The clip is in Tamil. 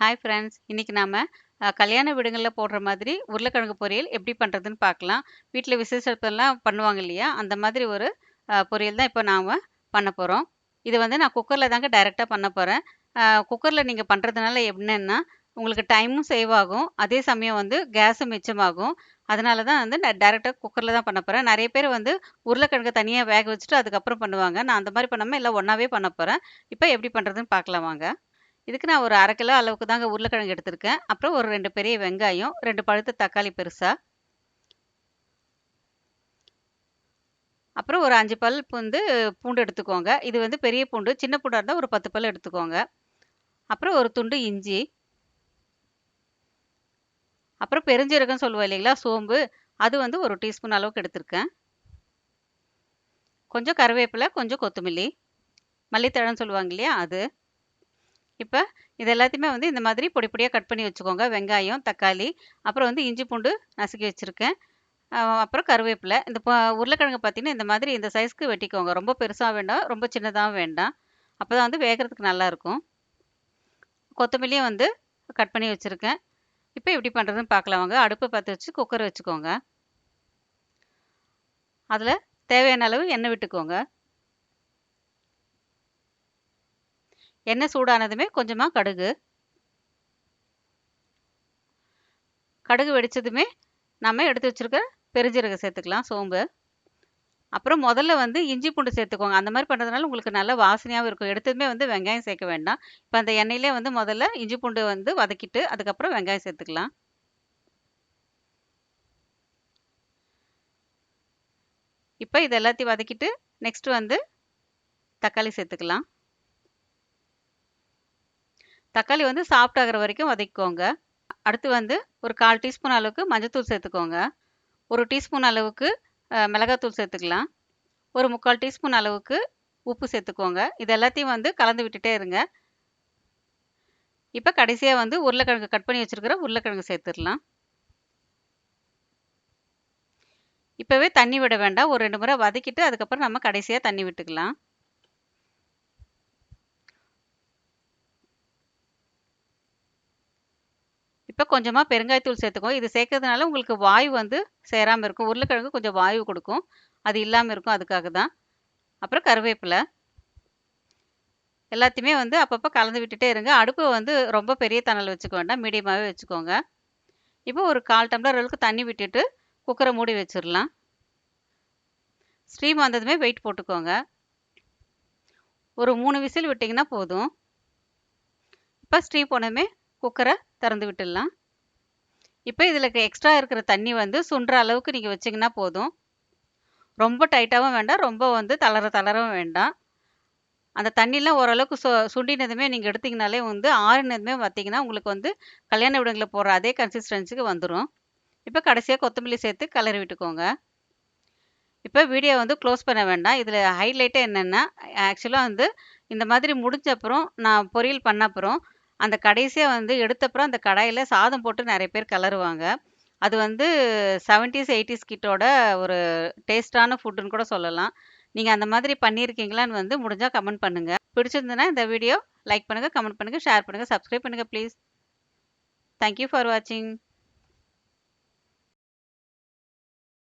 ஹாய் ஃப்ரெண்ட்ஸ் இன்னைக்கு நாம் கல்யாண வீடுகளில் போடுற மாதிரி உருளைக்கிழங்கு பொரியல் எப்படி பண்ணுறதுன்னு பார்க்கலாம். வீட்டில் விசேஷத்தெல்லாம் பண்ணுவாங்க இல்லையா? அந்த மாதிரி ஒரு பொரியல் தான் இப்போ நாம் பண்ண போகிறோம் இது வந்து நான் குக்கரில் தாங்க டைரெக்டாக பண்ண போகிறேன் குக்கரில் நீங்கள் பண்ணுறதுனால என்னென்னா உங்களுக்கு டைமும் சேவ் ஆகும். அதே சமயம் வந்து கேஸும் மிச்சமாகும். அதனால தான் வந்து நான் டேரெக்டாக குக்கரில் தான் பண்ண போகிறேன் நிறைய பேர் வந்து உருளைக்கிழங்கு தனியாக வேக வச்சுட்டு அதுக்கப்புறம் பண்ணுவாங்க. நான் அந்த மாதிரி பண்ணாமல் எல்லாம் ஒன்றாவே பண்ண போகிறேன் இப்போ எப்படி பண்ணுறதுன்னு பார்க்கலாம் வாங்க. இதுக்கு நான் ஒரு அரை கிலோ அளவுக்கு தாங்க உருளைக்கிழங்கு எடுத்திருக்கேன். அப்புறம் ஒரு ரெண்டு பெரிய வெங்காயம் ரெண்டு பழுத்த தக்காளி பெருசாக அப்புறம் ஒரு அஞ்சு பல் வந்து பூண்டு எடுத்துக்கோங்க. இது வந்து பெரிய பூண்டு சின்ன பூண்டாக இருந்தால் ஒரு பத்து பல் எடுத்துக்கோங்க. அப்புறம் ஒரு துண்டு இஞ்சி. அப்புறம் பெருஞ்சீரகம் சொல்லுவோம் இல்லைங்களா சோம்பு. அது வந்து ஒரு டீஸ்பூன் அளவுக்கு எடுத்திருக்கேன். கொஞ்சம் கருவேப்பிலை கொஞ்சம் கொத்தமல்லி. மல்லித்தழன்னு சொல்லுவாங்க இல்லையா அது. இப்போ இது எல்லாத்தையுமே வந்து இந்த மாதிரி பொடி பொடியாக கட் பண்ணி வச்சுக்கோங்க. வெங்காயம் தக்காளி அப்புறம் வந்து இஞ்சி பூண்டு நசுக்கி வச்சுருக்கேன். அப்புறம் கருவேப்பிலை. இந்த உருளைக்கிழங்கு பார்த்தீங்கன்னா இந்த மாதிரி இந்த சைஸ்க்கு வெட்டிக்கோங்க. ரொம்ப பெருசாக வேண்டாம் ரொம்ப சின்னதாகவும் வேண்டாம். அப்போ தான் வந்து வேகிறதுக்கு நல்லாயிருக்கும் கொத்தமல்லியும் வந்து கட் பண்ணி வச்சுருக்கேன். இப்போ எப்படி பண்ணுறதுன்னு பார்க்கலாம் வாங்க. அடுப்பை பற்ற வச்சு குக்கர் வச்சுக்கோங்க. அதில் தேவையான அளவு எண்ணெய் விட்டுக்கோங்க. எண்ணெய் சூடானதுமே கொஞ்சமாக கடுகு. கடுகு வெடிச்சதுமே நம்ம எடுத்து வச்சுருக்க பெருஞ்சீரகம் சேர்த்துக்கலாம் சோம்பு. அப்புறம் முதல்ல வந்து இஞ்சி பூண்டு சேர்த்துக்கோங்க. அந்த மாதிரி பண்ணுறதுனால உங்களுக்கு நல்ல வாசனையாகவும் இருக்கும். எடுத்ததுமே வந்து வெங்காயம் சேர்க்க வேண்டாம். இப்போ அந்த எண்ணெயிலே வந்து முதல்ல இஞ்சி பூண்டு வந்து வதக்கிட்டு அதுக்கப்புறம் வெங்காயம் சேர்த்துக்கலாம். இப்போ இது எல்லாத்தையும் வதக்கிட்டு நெக்ஸ்ட் வந்து தக்காளி சேர்த்துக்கலாம். தக்காளி வந்து சாஃப்ட் ஆகிற வரைக்கும் வதக்கிக்கோங்க. அடுத்து வந்து ஒரு கால் டீஸ்பூன் அளவுக்கு மஞ்சத்தூள் சேர்த்துக்கோங்க. ஒரு டீஸ்பூன் அளவுக்கு மிளகாத்தூள் சேர்த்துக்கலாம். ஒரு முக்கால் டீஸ்பூன் அளவுக்கு உப்பு சேர்த்துக்கோங்க. இது எல்லாத்தையும் வந்து கலந்து விட்டுட்டே இருங்க. இப்போ கடைசியாக வந்து உருளைக்கிழங்கு கட் பண்ணி வச்சுருக்கிற உருளைக்கிழங்கு சேர்த்துடலாம். இப்போவே தண்ணி விட வேண்டாம். ஒரு ரெண்டு முறை வதக்கிட்டு அதுக்கப்புறம் நம்ம கடைசியாக தண்ணி விட்டுக்கலாம். இப்போ கொஞ்சமாக பெருங்காயத்தூள் சேர்த்துக்கோ. இது சேர்க்கறதுனால உங்களுக்கு வாயு வந்து சேராமல் இருக்கும். உருளைக்கிழங்கு கொஞ்சம் வாயு கொடுக்கும். அது இல்லாமல் இருக்கும். அதுக்காக தான். அப்புறம் கருவேப்பிலை. எல்லாத்தையுமே வந்து அப்பப்போ கலந்து விட்டுட்டே இருங்க. அடுப்பு வந்து ரொம்ப பெரிய தணல் வச்சுக்க வேண்டாம். மீடியமாகவே வச்சுக்கோங்க. இப்போ ஒரு கால் டம்ளர் அளவுக்கு தண்ணி விட்டுட்டு குக்கரை மூடி வச்சிடலாம். ஸ்டீம் வந்ததுமே வெயிட் போட்டுக்கோங்க. ஒரு மூணு விசில் விட்டிங்கன்னா போதும். இப்போ ஸ்டீம் போனதுமே குக்கரை திறந்து விட்டுடலாம். இப்போ இதில் எக்ஸ்ட்ரா இருக்கிற தண்ணி வந்து சுண்டுற அளவுக்கு நீங்கள் வச்சிங்கன்னா போதும். ரொம்ப டைட்டாகவும் வேண்டாம் ரொம்ப வந்து தளர தளரவும் வேண்டாம். அந்த தண்ணிலாம் ஓரளவுக்கு சு சுண்டினதுமே நீங்கள் எடுத்திங்கனாலே வந்து ஆறுனதுமே பார்த்தீங்கன்னா உங்களுக்கு வந்து கல்யாண விடங்களில் போடுற அதே கன்சிஸ்டன்சிக்கு வந்துடும் இப்போ கடைசியாக கொத்தமல்லி சேர்த்து கலரி விட்டுக்கோங்க. இப்போ வீடியோ வந்து க்ளோஸ் பண்ண வேண்டாம். இதில் ஹைலைட்டே என்னென்னா ஆக்சுவலாக வந்து இந்த மாதிரி முடிஞ்ச அப்புறம் நான் பொரியல் பண்ண அப்புறம் அந்த கடைசியாக வந்து எடுத்தப்புறம் அந்த கடாயில் சாதம் போட்டு நிறைய பேர் கிளறுவாங்க. அது வந்து செவன்ட்டீஸ் எயிட்டிஸ் கிட்டோட ஒரு டேஸ்டான ஃபுட்டுன்னு கூட சொல்லலாம். நீங்கள் அந்த மாதிரி பண்ணியிருக்கீங்களான்னு வந்து முடிஞ்சால் கமெண்ட் பண்ணுங்கள் பிடிச்சிருந்ததுன்னா இந்த வீடியோ லைக் பண்ணுங்கள் கமெண்ட் பண்ணுங்கள் ஷேர் பண்ணுங்கள் சப்ஸ்கிரைப் பண்ணுங்கள் ப்ளீஸ். தேங்க்யூ ஃபார் வாட்சிங்